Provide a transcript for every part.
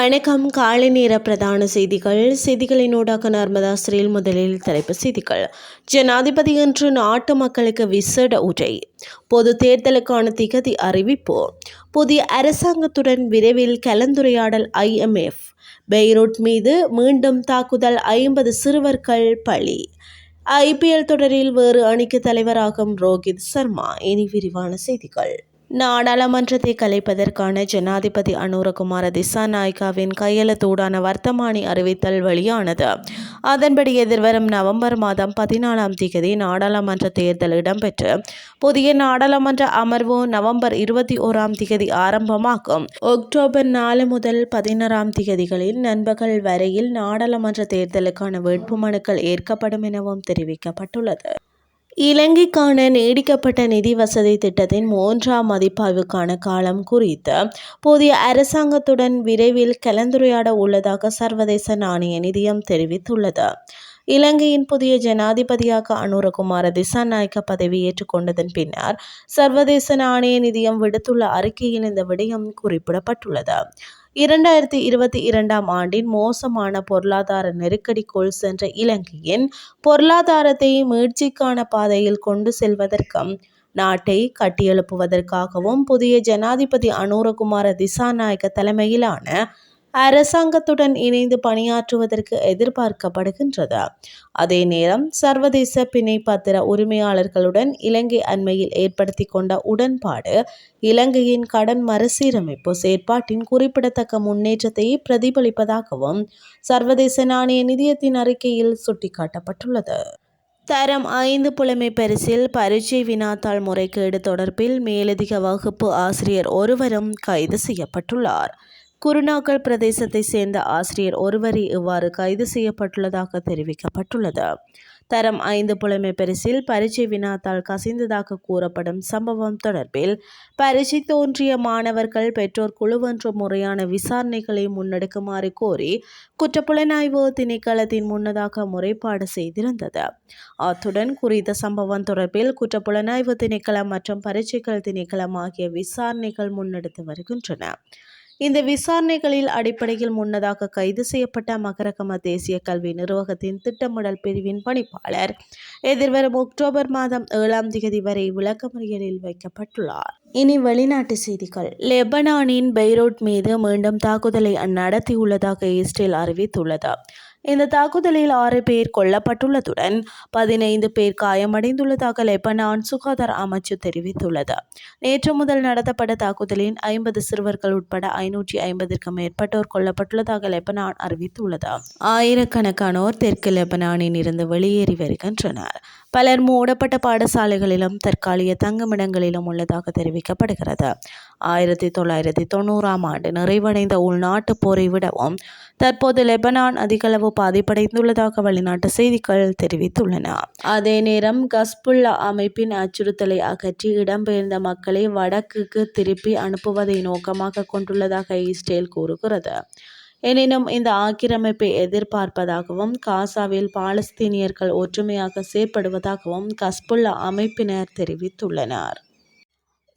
வணக்கம். காலை நேர பிரதான செய்திகள். செய்திகளினூடாக நர்மதா ஸ்ரீல் முதலில் தலைப்பு செய்திகள். ஜனாதிபதி இன்று நாட்டு மக்களுக்கு விசேட உரை. பொது தேர்தலுக்கான திகதி அறிவிப்பு. புதிய அரசாங்கத்துடன் விரைவில் கலந்துரையாடல் ஐஎம்எஃப் பெய்ரூட் மீது மீண்டும் தாக்குதல் ஐம்பது சிறுவர்கள் பலி. ஐபிஎல் தொடரில் வேறு அணிக்கு தலைவராகும் ரோஹித் சர்மா. இனி விரிவான செய்திகள். நாடாளுமன்றத்தை கலைப்பதற்கான ஜனாதிபதி அனுரகுமார திசாநாயக்காவின் கையெழுத்தூடான வர்த்தமானி அறிவித்தல் வெளியானது. அதன்படி எதிர்வரும் நவம்பர் மாதம் பதினாலாம் தேதி நாடாளுமன்ற தேர்தல் இடம்பெற்று புதிய நாடாளுமன்ற அமர்வு நவம்பர் இருபத்தி ஓராம் தேதி ஆரம்பமாகும். அக்டோபர் நாலு முதல் பதினாறாம் தேதிகளில் நண்பகல் வரையில் நாடாளுமன்ற தேர்தலுக்கான வேட்புமனுக்கள் ஏற்கப்படும் எனவும் தெரிவிக்கப்பட்டுள்ளது. இலங்கைக்கான நீடிக்கப்பட்ட நிதி வசதி திட்டத்தின் மூன்றாம் மதிப்பாய்வுக்கான காலம் குறித்து புதிய அரசாங்கத்துடன் விரைவில் கலந்துரையாட உள்ளதாக சர்வதேச நாணய நிதியம் தெரிவித்துள்ளது. இலங்கையின் புதிய ஜனாதிபதியாக அனுரகுமார திசாநாயக்க பதவியேற்றுக் கொண்டதன் பின்னர் சர்வதேச நாணய நிதியம் விடுத்துள்ள அறிக்கையில் இந்த விடயம் குறிப்பிடப்பட்டுள்ளது. இரண்டாயிரத்தி இருபத்தி இரண்டாம் ஆண்டின் மோசமான பொருளாதார நெருக்கடிக்குள் சென்ற இலங்கையின் பொருளாதாரத்தை மீழ்ச்சிக்கான பாதையில் கொண்டு செல்வதற்கும் நாட்டை கட்டியெழுப்புவதற்காகவும் புதிய ஜனாதிபதி அனுரகுமார திசாநாயக்க தலைமையிலான அரசாங்கத்துடன் இணைந்து பணியாற்றுவதற்கு எதிர்பார்க்கப்படுகின்றது. அதே நேரம் சர்வதேச பிணை பத்திர உரிமையாளர்களுடன் இலங்கை அண்மையில் ஏற்படுத்தி கொண்ட உடன்பாடு இலங்கையின் கடன் மறுசீரமைப்பு செயற்பாட்டின் குறிப்பிடத்தக்க முன்னேற்றத்தை பிரதிபலிப்பதாகவும் சர்வதேச நாணய நிதியத்தின் அறிக்கையில் சுட்டிக்காட்டப்பட்டுள்ளது. தரம் ஐந்து புலமை பரிசில் பரீட்சை வினாத்தாள் முறைகேடு தொடர்பில் மேலதிக வகுப்பு ஆசிரியர் ஒருவரும் கைது செய்யப்பட்டுள்ளார். குருநாகல் பிரதேசத்தை சேர்ந்த ஆசிரியர் ஒருவர் இவ்வாறு கைது செய்யப்பட்டுள்ளதாக தெரிவிக்கப்பட்டுள்ளது. தரம் ஐந்து புலமை பரிசில் பரீட்சை வினாத்தால் கசிந்ததாக கூறப்படும் சம்பவம் தொடர்பில் பரீட்சை தோன்றிய மாணவர்கள் பெற்றோர் குழுவொன்று முறையான விசாரணைகளை முன்னெடுக்குமாறு கோரி குற்றப்புலனாய்வு திணைக்களத்தின் முன்னதாக முறைப்பாடு செய்திருந்தது. அத்துடன் குறித்த சம்பவம் தொடர்பில் குற்றப்புலனாய்வு திணைக்களம் மற்றும் பரீட்சைகள் திணைக்களம் ஆகிய விசாரணைகள் முன்னெடுத்து வருகின்றன. இந்த விசாரணைகளில் அடிப்படையில் முன்னதாக கைது செய்யப்பட்ட மகரகம தேசிய கல்வி நிர்வாகத்தின் திட்டமிடல் பிரிவின் பணிப்பாளர். எதிர்வரும் அக்டோபர் மாதம் ஏழாம் தேதி வரை விளக்கமறியலில் வைக்கப்பட்டுள்ளார். இனி வெளிநாட்டு செய்திகள். லெபனானின் பெய்ரோட் மீது மீண்டும் தாக்குதலை நடத்தியுள்ளதாக இஸ்ரேல் அறிவித்துள்ளது. இந்த தாக்குதலில் ஆறு பேர் கொல்லப்பட்டுள்ளதுடன் பதினைந்து பேர் காயமடைந்துள்ளதாக லெபனான் சுகாதார அமைச்சு தெரிவித்துள்ளது. நேற்று முதல் நடத்தப்பட்ட தாக்குதலில் ஐம்பது சிறுவர்கள் உட்பட ஐநூற்றி ஐம்பதிற்கும் மேற்பட்டோர் கொல்லப்பட்டுள்ளதாக லெபனான் அறிவித்துள்ளது. ஆயிரக்கணக்கானோர் தெற்கு லெபனானில் இருந்து வெளியேறி வருகின்றனர். பலர் மூடப்பட்ட பாடசாலைகளிலும் தற்காலிக தங்குமிடங்களிலும் உள்ளதாக தெரிவிக்கப்படுகிறது. ஆயிரத்தி தொள்ளாயிரத்தி தொண்ணூறாம் ஆண்டு நிறைவடைந்த உள்நாட்டுப் போரை விடவும் தற்போது லெபனான் அதிகளவு பாதிப்படைந்துள்ளதாக வெளிநாட்டு செய்திகள் தெரிவித்துள்ளன. அதே நேரம் கஸ்புல்லா அமைப்பின் அச்சுறுத்தலை அகற்றி இடம்பெயர்ந்த மக்களை வடக்குக்கு திருப்பி அனுப்புவதை நோக்கமாக கொண்டுள்ளதாக இஸ்ரேல் கூறுகிறது. எனினும் இந்த ஆக்கிரமிப்பை எதிர்பார்ப்பதாகவும் காசாவில் பாலஸ்தீனியர்கள் ஒற்றுமையாக செயற்படுவதாகவும் கஸ்புல்லா அமைப்பினர் தெரிவித்துள்ளனர்.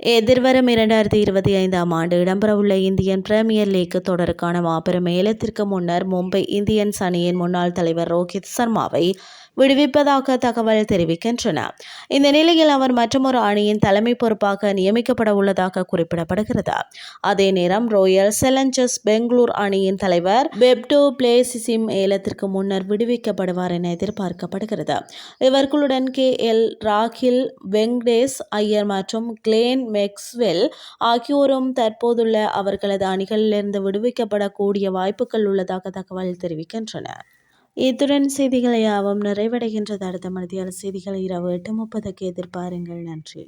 எதிர்வரும் இரண்டாயிரத்தி இருபத்தி ஐந்தாம் ஆண்டு இடம்பெறவுள்ள இந்தியன் பிரீமியர் லீக் தொடருக்கான மாபெரும் ஏலத்திற்கு முன்னர் மும்பை இந்தியன்ஸ் அணியின் முன்னாள் தலைவர் ரோஹித் சர்மாவை விடுவிப்பதாக தகவல் தெரிவிக்கின்றன. இந்த நிலையில் அவர் மற்றொரு அணியின் தலைமை பொறுப்பாக நியமிக்கப்பட உள்ளதாக குறிப்பிடப்படுகிறது. அதே நேரம் ராயல் சேலஞ்சர்ஸ் பெங்களூர் அணியின் தலைவர் பெப்டோ பிளேசிசிம் ஏலத்திற்கு முன்னர் விடுவிக்கப்படுவார் என எதிர்பார்க்கப்படுகிறது. இவர்களுடன் கே எல் ராகில் வெங்கடேஷ் ஐயர் மற்றும் கிளேன் மெக்ஸ்வெல் ஆகியோரும் தற்போதுள்ள அவர்களது அணிகளிலிருந்து விடுவிக்கப்படக்கூடிய வாய்ப்புகள் உள்ளதாக தகவல் தெரிவிக்கின்றன. இத்துடன் செய்திகள் யாவும் நிறைவடைகின்றது. அடுத்த மத்தியால செய்திகள் இரவு எட்டு முப்பதுக்கு எதிர்பாருங்கள். நன்றி.